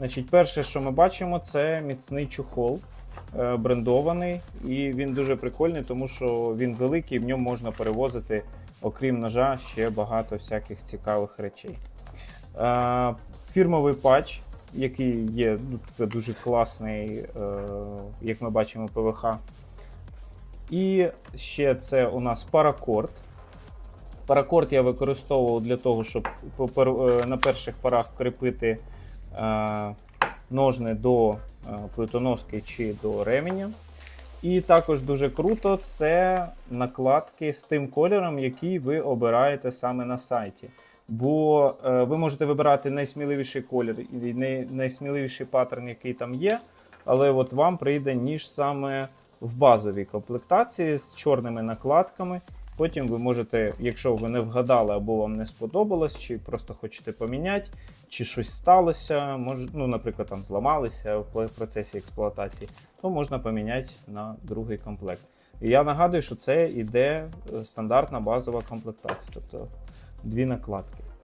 Значить, перше, що ми бачимо, це міцний чохол е, брендований, і він дуже прикольний, тому що він великий, в ньому можна перевозити, окрім ножа, ще багато всяких цікавих речей. Е, Фірмовий патч, який є ну, дуже класний, е, як ми бачимо, ПВХ. І ще це у нас паракорд. Паракорд я використовував для того, щоб на перших порах кріпити ножни до е, плитоноски чи до ременя. І також дуже круто це накладки з тим кольором, який ви обираєте саме на сайті. Бо е, ви можете вибирати найсміливіший колір і най- найсміливіший паттерн, який там є, але от вам прийде ніж саме в базовій комплектації з чорними накладками. Потім ви можете, якщо ви не вгадали або вам не сподобалось, чи просто хочете поміняти, чи щось сталося, може, ну, наприклад, там зламалися в процесі експлуатації, то можна поміняти на другий комплект. І я нагадую, що це іде е, стандартна базова комплектація, тобто дві накладки.